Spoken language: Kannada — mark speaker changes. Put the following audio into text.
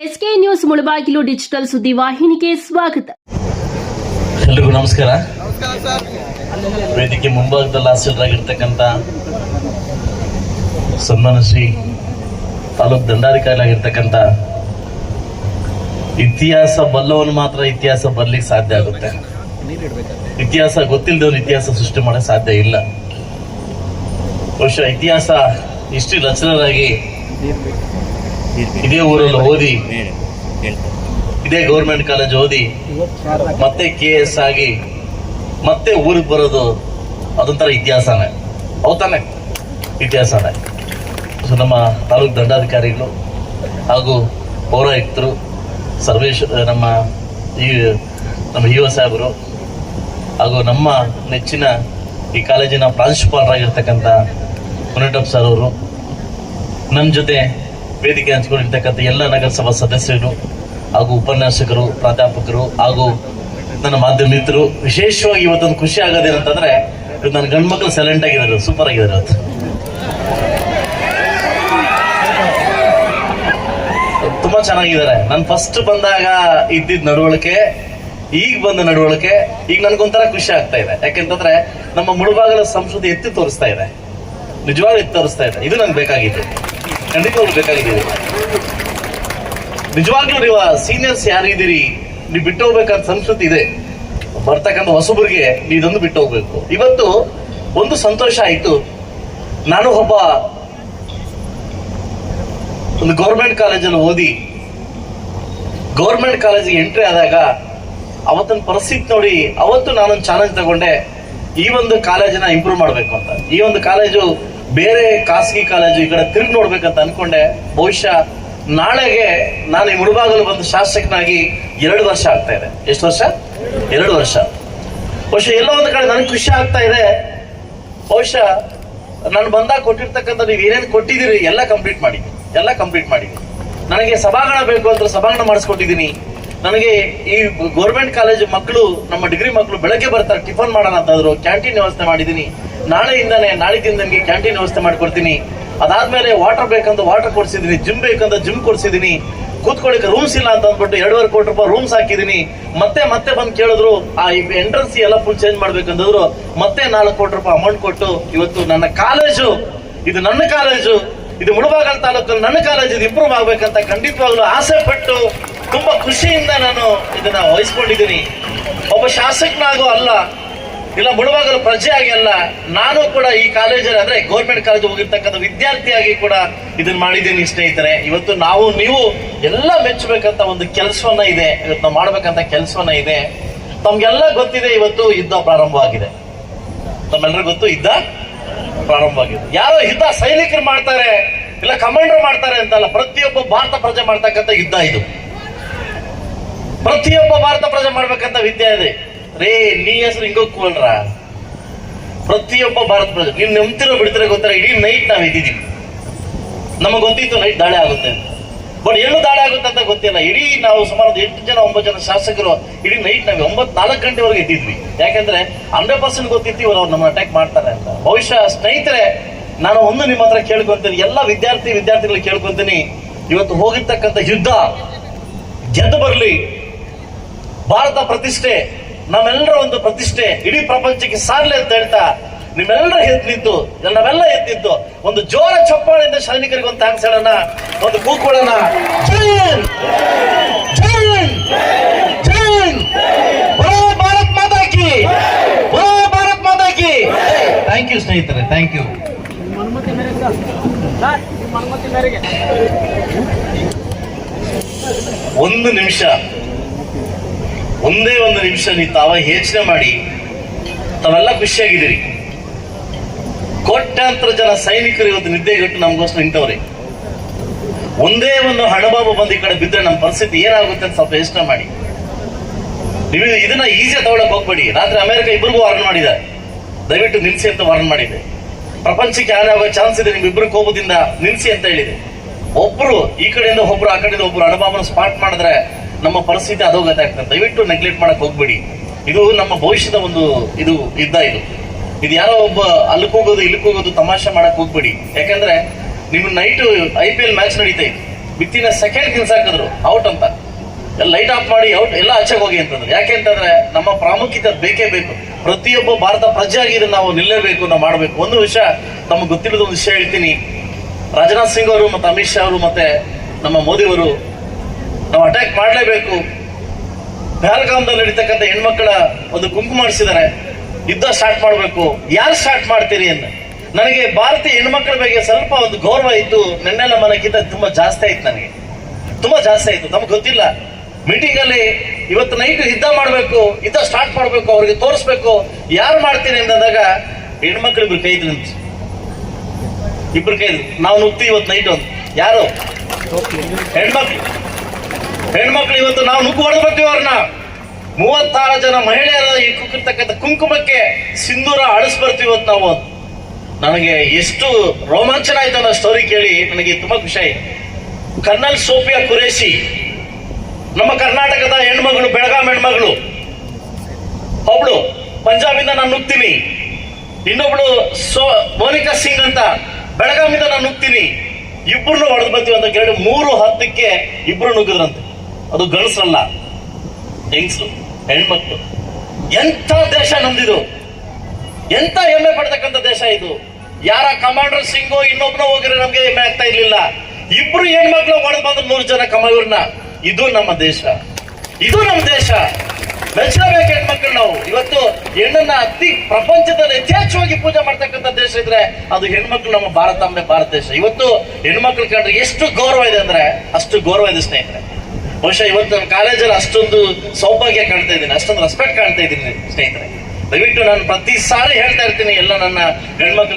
Speaker 1: ಎಸ್ಕೆ ನ್ಯೂಸ್ ಮುಳಬಾಗಿಲು ಡಿಜಿಟಲ್ ಸುದ್ದಿ ವಾಹಿನಿಗೆ ಸ್ವಾಗತ.
Speaker 2: ಎಲ್ರಿಗೂ ನಮಸ್ಕಾರ. ವೇದಿಕೆ ಮುಂಭಾಗದಲ್ಲಿ ಹಾಸ್ಟೆಲ್ರಾಗಿರ್ತಕ್ಕಂಥ ಸನ್ಮಾನ ಶ್ರೀ ತಾಲೂಕ್ ದಂಡಾಧಿಕಾರಿ ಆಗಿರ್ತಕ್ಕಂಥ ಇತಿಹಾಸ ಬಲ್ಲವನು ಮಾತ್ರ ಇತಿಹಾಸ ಬರ್ಲಿಕ್ಕೆ ಸಾಧ್ಯ ಆಗುತ್ತೆ. ಇತಿಹಾಸ ಗೊತ್ತಿಲ್ಲದವನು ಇತಿಹಾಸ ಸೃಷ್ಟಿ ಮಾಡೋಕೆ ಸಾಧ್ಯ ಇಲ್ಲ. ಬಹುಶಃ ಇತಿಹಾಸ ಇಷ್ಟು ರಚನರಾಗಿ ಇದೇ ಊರಲ್ಲಿ ಓದಿ? ಇದೇ ಗೌರ್ಮೆಂಟ್ ಕಾಲೇಜ್ ಓದಿ? ಮತ್ತೆ ಕೆ ಎಸ್ ಆಗಿ ಮತ್ತೆ ಊರಿಗೆ ಬರೋದು ಅದೊಂಥರ ಇತಿಹಾಸನೇ. ಹೌದಾನೆ ಇತಿಹಾಸನೇ. ಸೊ ನಮ್ಮ ತಾಲೂಕು ದಂಡಾಧಿಕಾರಿಗಳು ಹಾಗೂ ಪೌರಾಯುಕ್ತರು ಸರ್ವೇಶ್ ನಮ್ಮ ಈ ನಮ್ಮ ಯುವ ಸಾಹೇಬರು ಹಾಗೂ ನಮ್ಮ ನೆಚ್ಚಿನ ಈ ಕಾಲೇಜಿನ ಪ್ರಾಂಶುಪಾಲರಾಗಿರ್ತಕ್ಕಂಥ ಮುನಿಟಪ್ ಸರ್ ಅವರು ನನ್ನ ಜೊತೆ ವೇದಿಕೆ ಹಂಚಿಕೊಂಡಿರ್ತಕ್ಕಂಥ ಎಲ್ಲ ನಗರಸಭಾ ಸದಸ್ಯರು ಹಾಗೂ ಉಪನ್ಯಾಸಕರು, ಪ್ರಾಧ್ಯಾಪಕರು ಹಾಗೂ ನನ್ನ ಮಾಧ್ಯಮ ಮಿತ್ರರು, ವಿಶೇಷವಾಗಿ ಇವತ್ತೊಂದು ಖುಷಿ ಆಗೋದೇನಂತಂದ್ರೆ ಇವತ್ತು ನನ್ನ ಗಂಡು ಮಕ್ಕಳು ಸೈಲೆಂಟ್ ಆಗಿದ್ದಾರೆ ಸೂಪರ್ ಆಗಿದ್ದಾರೆ ಇವತ್ತು. ತುಂಬಾ ಚೆನ್ನಾಗಿದ್ದಾರೆ. ನಾನು ಫಸ್ಟ್ ಬಂದಾಗ ಇದ್ದಿದ್ ನಡವಳಿಕೆ, ಈಗ ಬಂದ ನಡವಳಿಕೆ, ಈಗ ನನ್ಗೊಂಥರ ಖುಷಿ ಆಗ್ತಾ ಇದೆ. ಯಾಕೆಂತಂದ್ರೆ ನಮ್ಮ ಮುಳುಬಾಗಲ ಸಂಸ್ಕೃತಿ ಎತ್ತಿ ತೋರಿಸ್ತಾ ಇದೆ. ನಿಜವಾಗ್ಲೂ ಎತ್ತಿ ತೋರಿಸ್ತಾ ಇದೆ. ಇದು ನನ್ಗೆ ಬೇಕಾಗಿತ್ತು ಬೇಕಾಗಿದ್ದೀವಿ ನಿಜವಾಗ್ಲೂ ನೀವು ಸೀನಿಯರ್ಸ್ ಯಾರಿದ್ದೀರಿ, ನೀವು ಬಿಟ್ಟು ಹೋಗ್ಬೇಕಂತ ಸಂಸ್ಕೃತಿ ಇದೆ. ಬರ್ತಕ್ಕಂಥ ಹೊಸಬರಿಗೆ ನೀವು ಇದೊಂದು ಬಿಟ್ಟು ಹೋಗ್ಬೇಕು ಇವತ್ತು ಒಂದು ಸಂತೋಷ ಆಯ್ತು. ನಾನು ಒಬ್ಬ ಒಂದು ಗೌರ್ಮೆಂಟ್ ಕಾಲೇಜಲ್ಲಿ ಓದಿ ಗೌರ್ಮೆಂಟ್ ಕಾಲೇಜಿಗೆ ಎಂಟ್ರಿ ಆದಾಗ ಅವತ್ತಿನ ಪರಿಸ್ಥಿತಿ ನೋಡಿ ಅವತ್ತು ನಾನೊಂದು ಚಾಲೆಂಜ್ ತಗೊಂಡೆ. ಈ ಒಂದು ಕಾಲೇಜನ್ನ ಇಂಪ್ರೂವ್ ಮಾಡಬೇಕು ಅಂತ. ಈ ಒಂದು ಕಾಲೇಜು ಬೇರೆ ಖಾಸಗಿ ಕಾಲೇಜು ಈ ಕಡೆ ತಿರುಗಿ ನೋಡ್ಬೇಕಂತ ಅನ್ಕೊಂಡೆ. ಬಹುಶಃ ನಾಳೆಗೆ ನಾನು ಈ ಮುಳುಬಾಗಲು ಬಂದು ಶಾಸಕನಾಗಿ ಎರಡು ವರ್ಷ ಆಗ್ತಾ ಇದೆ. ಎಷ್ಟು ವರ್ಷ? ಎರಡು ವರ್ಷ. ಬಹುಶಃ ಎಲ್ಲೋ ಒಂದು ಕಡೆ ನನಗೆ ಖುಷಿ ಆಗ್ತಾ ಇದೆ. ಬಹುಶಃ ನಾನು ಬಂದಾಗ ಕೊಟ್ಟಿರ್ತಕ್ಕಂಥ ನೀವು ಏನೇನು ಕೊಟ್ಟಿದ್ದೀರಿ ಎಲ್ಲ ಕಂಪ್ಲೀಟ್ ಮಾಡಿ ಎಲ್ಲ ಕಂಪ್ಲೀಟ್ ಮಾಡಿ ನನಗೆ ಸಭಾಂಗಣ ಬೇಕು ಅಂತ ಸಭಾಂಗಣ ಮಾಡಿಸ್ಕೊಟ್ಟಿದ್ದೀನಿ. ನನಗೆ ಈ ಗೌರ್ಮೆಂಟ್ ಕಾಲೇಜ್ ಮಕ್ಕಳು, ನಮ್ಮ ಡಿಗ್ರಿ ಮಕ್ಕಳು ಬೆಳಗ್ಗೆ ಬರ್ತಾರೆ, ಟಿಫನ್ ಮಾಡೋಣ ಅಂತಂದ್ರು ಕ್ಯಾಂಟೀನ್ ವ್ಯವಸ್ಥೆ ಮಾಡಿದ್ದೀನಿ. ನಾಳೆಯಿಂದಾನೆ ನಾಳೆದಿಂದ ನನಗೆ ಕ್ಯಾಂಟೀನ್ ವ್ಯವಸ್ಥೆ ಮಾಡಿಕೊಡ್ತೀನಿ. ಅದಾದ್ಮೇಲೆ ವಾಟರ್ ಬೇಕಂತ ವಾಟರ್ ಕೊಡ್ಸಿದ್ದೀನಿ ಜಿಮ್ ಬೇಕಂತ ಜಿಮ್ ಕೊಡ್ಸಿದ್ದೀನಿ ಕೂತ್ಕೊಳ್ಳಿಕ್ಕೆ ರೂಮ್ಸ್ ಇಲ್ಲ ಅಂತ ಅಂದ್ಬಿಟ್ಟು ಎರಡೂವರೆ ಕೋಟಿ ರೂಪಾಯಿ ರೂಮ್ಸ್ ಹಾಕಿದ್ದೀನಿ ಮತ್ತೆ ಮತ್ತೆ ಬಂದು ಕೇಳಿದ್ರು, ಆ ಎಂಟ್ರೆನ್ಸ್ ಎಲ್ಲ ಫುಲ್ ಚೇಂಜ್ ಮಾಡ್ಬೇಕಂತಂದ್ರು ಮತ್ತೆ ನಾಲ್ಕು ಕೋಟಿ ರೂಪಾಯಿ ಅಮೌಂಟ್ ಕೊಟ್ಟು ಇವತ್ತು ನನ್ನ ಕಾಲೇಜು ಇದು ನನ್ನ ಕಾಲೇಜು ಇದು ಮುಳಬಾಗಲ್ ತಾಲೂಕಲ್ಲಿ ನನ್ನ ಕಾಲೇಜ್ ಇದು ಇಂಪ್ರೂವ್ ಆಗ್ಬೇಕಂತ ಖಂಡಿತವಾಗ್ಲೂ ಆಸೆ ಪಟ್ಟು ತುಂಬಾ ಖುಷಿಯಿಂದ ನಾನು ಇದನ್ನ ವಹಿಸ್ಕೊಂಡಿದ್ದೀನಿ. ಒಬ್ಬ ಶಾಸಕನಾಗೂ ಅಲ್ಲ ಇಲ್ಲ, ಮುಳುವಾಗಲು ಪ್ರಜೆಯಾಗಿ ಅಲ್ಲ, ನಾನು ಕೂಡ ಈ ಕಾಲೇಜಲ್ಲಿ ಅಂದ್ರೆ ಗೌರ್ಮೆಂಟ್ ಕಾಲೇಜ್ ಹೋಗಿರ್ತಕ್ಕಂಥ ವಿದ್ಯಾರ್ಥಿಯಾಗಿ ಕೂಡ ಇದನ್ನ ಮಾಡಿದ್ದೀನಿ ಸ್ನೇಹಿತರೆ. ಇವತ್ತು ನಾವು, ನೀವು ಎಲ್ಲ ಮೆಚ್ಚಬೇಕಂತ ಒಂದು ಕೆಲಸವನ್ನ ಇದೆ, ಇವತ್ತು ನಾವು ಮಾಡ್ಬೇಕಂತ ಕೆಲಸವನ್ನ ಇದೆ. ತಮ್ಗೆಲ್ಲ ಗೊತ್ತಿದೆ ಇವತ್ತು ಯುದ್ಧ ಪ್ರಾರಂಭವಾಗಿದೆ. ತಮ್ಮೆಲ್ಲರಿಗೂ ಗೊತ್ತು, ಯುದ್ಧ ಪ್ರಾರಂಭವಾಗಿದೆ. ಯಾರೋ ಯುದ್ಧ ಸೈನಿಕರು ಮಾಡ್ತಾರೆ, ಇಲ್ಲ ಕಮಾಂಡರ್ ಮಾಡ್ತಾರೆ ಅಂತಲ್ಲ, ಪ್ರತಿಯೊಬ್ಬ ಭಾರತ ಪ್ರಜೆ ಮಾಡ್ತಕ್ಕಂಥ ಯುದ್ಧ ಇದು. ಪ್ರತಿಯೊಬ್ಬ ಭಾರತ ಪ್ರಜೆ ಮಾಡ್ಬೇಕಂತ ವಿದ್ಯೆ ಇದೆ. ರೇ, ನೀ ಹೆಸರು ಹಿಂಗೋಗ್ಕೋಲ್ರ ಪ್ರತಿಯೊಬ್ಬ ಭಾರತ ಪ್ರಜೆ ನೀವು ನಂಬ್ತಿರೋ ಬಿಡ್ತಿರೋ ಗೊತ್ತಾರ ಇಡೀ ನೈಟ್ ನಾವು ಇದ್ದೀವಿ ನಮಗೆ ಗೊತ್ತಿತ್ತು ನೈಟ್ ದಾಳಿ ಆಗುತ್ತೆ. ಬಟ್ ಎಲ್ಲೂ ದಾಳಿ ಆಗುತ್ತೆ ಅಂತ ಗೊತ್ತಿಲ್ಲ. ಇಡೀ ನಾವು ಸುಮಾರು ಎಂಟು ಜನ, ಒಂಬತ್ತು ಜನ ಶಾಸಕರು ಇಡೀ ನೈಟ್ ನಾವು ಒಂಬತ್ತು ನಾಲ್ಕು ಗಂಟೆವರೆಗೆ ಇದ್ದಿದ್ವಿ. ಯಾಕಂದ್ರೆ ಹಂಡ್ರೆಡ್ ಪರ್ಸೆಂಟ್ ಗೊತ್ತಿತ್ತು ಇವರು ಅವ್ರು ನಮ್ಮ ಅಟ್ಯಾಕ್ ಮಾಡ್ತಾರೆ ಅಂತ. ಬಹುಶಃ ಸ್ನೇಹಿತರೆ, ನಾನು ಒಂದು ನಿಮ್ಮ ಹತ್ರ ಕೇಳ್ಕೊಂತೀನಿ, ಎಲ್ಲ ವಿದ್ಯಾರ್ಥಿ ವಿದ್ಯಾರ್ಥಿಗಳು ಕೇಳ್ಕೊಂತೀನಿ. ಇವತ್ತು ಹೋಗಿರ್ತಕ್ಕಂಥ ಯುದ್ಧ ಗೆದ್ದು ಬರಲಿ. ಭಾರತ ಪ್ರತಿಷ್ಠೆ. ನಮ್ಮೆಲ್ಲರ ಒಂದು ಪ್ರತಿಷ್ಠೆ ಇಡೀ ಪ್ರಪಂಚಕ್ಕೆ ಸಾರ್ಲಿ ಅಂತ ಹೇಳ್ತಾ ನಿಮ್ಮೆಲ್ಲರ ಎದ್ದು ನಿಂತು ನಾವೆಲ್ಲ ಎದ್ದು ನಿಂತು ಒಂದು ಜೋರ ಚಪ್ಪಾಳೆಯಿಂದ ಸೈನಿಕರಿಗೆ ಒಂದು ಥ್ಯಾಂಕ್ಸ್ ಹೇಳೋಣ ಒಂದು ಕೂಕೊಳ್ಳೋಣ ಜೈ ಹಿಂದ್! ಜೈ ಹಿಂದ್! ಜೈ ಹಿಂದ್! ಬರೋ ಭಾರತ್ ಮಾತಾ ಕಿ ಭಾರತ್ ಮಾತಾ ಥ್ಯಾಂಕ್ ಯು ಸ್ನೇಹಿತರೆ ಥ್ಯಾಂಕ್ ಯು ಒಂದು ನಿಮಿಷ ಒಂದೇ ಒಂದು ನಿಮಿಷ ನೀವು ತಾವ ಯೋಚನೆ ಮಾಡಿ. ತಾವೆಲ್ಲ ಖುಷಿಯಾಗಿದ್ದೀರಿ ಕೋಟ್ಯಾಂತರ ಜನ ಸೈನಿಕರು ಇವತ್ತು ನಿದ್ದೆಗೆಟ್ಟು ನಮಗೋಸ್ಕರ ನಿಂತವ್ರಿ. ಒಂದೇ ಒಂದು ಹಣಬಾಬು ಬಂದು ಈ ಕಡೆ ಬಿದ್ದರೆ ನಮ್ಮ ಪರಿಸ್ಥಿತಿ ಏನಾಗುತ್ತೆ ಅಂತ ಸ್ವಲ್ಪ ಯೋಚನೆ ಮಾಡಿ. ನೀವು ಇದನ್ನ ಈಸಿ ತಗೊಳಕ್ ಹೋಗ್ಬೇಡಿ. ರಾತ್ರಿ ಅಮೆರಿಕ ಇಬ್ಬರಿಗೂ ವಾರ್ನ್ ಮಾಡಿದೆ ದಯವಿಟ್ಟು ನಿಲ್ಸಿ ಅಂತ ವಾರ್ನ್ ಮಾಡಿದೆ. ಪ್ರಪಂಚಕ್ಕೆ ಹಾನಿ ಆಗೋ ಚಾನ್ಸ್ ಇದೆ ನಿಮ್ಮಿಬ್ಬರು ಕೋಪದಿಂದ ನಿಲ್ಸಿ ಅಂತ ಹೇಳಿದೆ. ಒಬ್ರು ಈ ಕಡೆಯಿಂದ ಒಬ್ರು, ಆ ಕಡೆಯಿಂದ ಒಬ್ರು ಅಣಬಾಬನ ಸ್ಪಾಟ್ ಮಾಡಿದ್ರೆ ನಮ್ಮ ಪರಿಸ್ಥಿತಿ ಅಧೋಗತಿ ಆಗ್ತದೆ ದಯವಿಟ್ಟು ನೆಗ್ಲೆಕ್ಟ್ ಮಾಡಕ್ ಹೋಗ್ಬೇಡಿ. ಇದು ನಮ್ಮ ಭವಿಷ್ಯದ ಒಂದು ಇದು, ಇದ್ದ ಇದು. ಇದು ಯಾರೋ ಒಬ್ಬ ಅಲ್ಲಿಗೆ ಹೋಗೋದು, ಇಲ್ಲಿಗೆ ಹೋಗೋದು ತಮಾಷೆ ಮಾಡಕ್ ಹೋಗ್ಬೇಡಿ. ಯಾಕಂದ್ರೆ ನಿಮ್ night I P L match ನಡೀತಾ ಇತ್ತು. ವಿತ್ತಿನ ಸೆಕೆಂಡ್ ಕಿನ್ಸ್ ಹಾಕಿದ್ರು ಔಟ್ ಅಂತ. ಲೈಟ್ ಆಫ್ ಮಾಡಿ ಔಟ್ ಎಲ್ಲ ಆಚೆಗೆ ಹೋಗಿ ಅಂತಂದ್ರೆ. ಯಾಕೆ ಅಂತಂದ್ರೆ ನಮ್ಮ ಪ್ರಾಮುಖ್ಯತೆ ಬೇಕೇ ಬೇಕು. ಪ್ರತಿಯೊಬ್ಬ ಭಾರತ ಪ್ರಜೆಯಾಗಿ ಇದನ್ನ ನಾವು ನಿಲ್ಲಬೇಕು ನಾವು ಮಾಡಬೇಕು. ಒಂದು ವಿಷಯ ನಮ್ಗೆ ಗೊತ್ತಿರೋದು ಒಂದು ವಿಷಯ ಹೇಳ್ತೀನಿ. ರಾಜನಾಥ್ ಸಿಂಗ್ ಅವರು ಮತ್ತೆ ಅಮಿತ್ ಶಾ ಅವರು ಮತ್ತೆ ನಮ್ಮ ಮೋದಿ ಅವರು ನಾವು ಅಟ್ಯಾಕ್ ಮಾಡಲೇಬೇಕು. ಪಹಲ್ಗಾಮ್ದಲ್ಲಿ ನಡೀತಕ್ಕಂಥ ಹೆಣ್ಮಕ್ಳ ಒಂದು ಗುಂಪು ಮಾಡಿಸಿದ್ದಾರೆ. ಯುದ್ಧ ಸ್ಟಾರ್ಟ್ ಮಾಡಬೇಕು. ಯಾರು ಸ್ಟಾರ್ಟ್ ಮಾಡ್ತೀರಿ ಅಂತ. ನನಗೆ ಭಾರತೀಯ ಹೆಣ್ಮಕ್ಳ ಬಗ್ಗೆ ಸ್ವಲ್ಪ ಒಂದು ಗೌರವ ಇತ್ತು ನೆನ್ನೆಲ್ಲ ಮನಕ್ಕಿಂತ ತುಂಬಾ ಜಾಸ್ತಿ ಆಯ್ತು ನನಗೆ. ತುಂಬಾ ಜಾಸ್ತಿ ಆಯ್ತು. ನಮ್ಗೆ ಗೊತ್ತಿಲ್ಲ. ಮೀಟಿಂಗ್ ಅಲ್ಲಿ ಇವತ್ತು ನೈಟ್ ಯುದ್ಧ ಮಾಡಬೇಕು, ಯುದ್ಧ ಸ್ಟಾರ್ಟ್ ಮಾಡಬೇಕು, ಅವ್ರಿಗೆ ತೋರಿಸ್ಬೇಕು, ಯಾರು ಮಾಡ್ತೀನಿ ಅಂತಂದಾಗ ಹೆಣ್ಮಕ್ಳು ಇಬ್ರು ಕೈ ನಿಂತು. ಇಬ್ರು ಕೈ ನಾವು ನುಗ್ತೀವಿ ಇವತ್ತು ನೈಟ್ ಒಂದು. ಯಾರು? ಹೆಣ್ಮಕ್ಳು. ಹೆಣ್ಮಕ್ಳು ಇವತ್ತು ನಾವು ನುಗ್ಗು ಬರ್ತೀವಿ ಅವ್ರನ್ನ. ಮೂವತ್ತಾರು ಜನ ಮಹಿಳೆಯರ ಈ ಕುಕ್ಕಿರ್ತಕ್ಕಂಥ ಕುಂಕುಮಕ್ಕೆ ಸಿಂಧೂರ ಅಳಿಸ್ ಬರ್ತೀವಿ ಇವತ್ತು ನಾವು. ನನಗೆ ಎಷ್ಟು ರೋಮಾಂಚನ ಆಯ್ತು ಅನ್ನೋ ಸ್ಟೋರಿ ಕೇಳಿ ನನಗೆ ತುಂಬಾ ಖುಷಿ ಆಯ್ತು. ಕರ್ನಲ್ ಸೋಫಿಯಾ ಕುರೇಶಿ ನಮ್ಮ ಕರ್ನಾಟಕದ ಹೆಣ್ಮಗಳು, ಬೆಳಗಾಂ ಹೆಣ್ಮಗಳು. ಒಬ್ಳು ಪಂಜಾಬಿಂದ ನಾನು ನುಗ್ತೀನಿ. ಇನ್ನೊಬ್ಳು ಸೋ, ಮೋನಿಕಾ ಸಿಂಗ್ ಅಂತ ಬೆಳಗಾವಿಂದ ನಾನು ನುಗ್ತೀನಿ. ಇಬ್ರು ಹೊಡೆದು ಬರ್ತೀವಿ ಅಂತ ಕೇಳಿ ಮೂರು ಹತ್ತಕ್ಕೆ ಇಬ್ರು ನುಗ್ಗಿದ್ರಂತೆ. ಅದು ಗಳಿಸಲ್ಲ ಹೆಂಗ್ಸ್ರು, ಹೆಣ್ಮಕ್ಳು. ಎಂಥ ದೇಶ ನಮ್ದಿದು ಎಂತ ಹೆಮ್ಮೆ ಪಡ್ತಕ್ಕಂಥ ದೇಶ ಇದು. ಯಾರ ಕಮಾಂಡರ್ ಸಿಂಗು ಇನ್ನೊಬ್ನ ಹೋಗಿರೋ ನಮ್ಗೆ ಹೆಮ್ಮೆ ಆಗ್ತಾ ಇರ್ಲಿಲ್ಲ. ಇಬ್ರು ಹೆಣ್ಮಕ್ಳು ಒಳಗೆ ಬಂದ್ರು ನೂರು ಜನ ಕಮಾಯೂರ್ನ ಇದು ನಮ್ಮ ದೇಶ. ಇದು ನಮ್ಮ ದೇಶ. ಮೆಚ್ಚಬೇಕು ಹೆಣ್ಮಕ್ಳು ನಾವು. ಇವತ್ತು ಹೆಣ್ಣನ್ನ ಅತಿ ಪ್ರಪಂಚದಲ್ಲಿ ಯಥೇಚ್ಛವಾಗಿ ಪೂಜೆ ಮಾಡ್ತಕ್ಕಂಥ ದೇಶ ಇದ್ರೆ ಅದು ಹೆಣ್ಮಕ್ಳು ನಮ್ಮ ಭಾರತಾಂಬೆ ಭಾರತ ದೇಶ. ಇವತ್ತು ಹೆಣ್ಮಕ್ಳು ಕಂಡ್ರೆ ಎಷ್ಟು ಗೌರವ ಇದೆ ಅಂದ್ರೆ, ಅಷ್ಟು ಗೌರವ ಇದೆ ಸ್ನೇಹಿತರೆ. ಬಹುಶಃ ಇವತ್ತು ನನ್ನ ಕಾಲೇಜಲ್ಲಿ ಅಷ್ಟೊಂದು ಸೌಭಾಗ್ಯ ಕಾಣ್ತಾ ಇದ್ದೀನಿ, ಅಷ್ಟೊಂದು ರೆಸ್ಪೆಕ್ಟ್ ಕಾಣ್ತಾ ಇದ್ದೀನಿ ಸ್ನೇಹಿತರೆ. ದಯವಿಟ್ಟು ನಾನು ಪ್ರತಿ ಸಾರಿ ಹೇಳ್ತಾ ಇರ್ತೀನಿ, ಎಲ್ಲ ನನ್ನ ಗಂಡ್ಮಕ್ಳು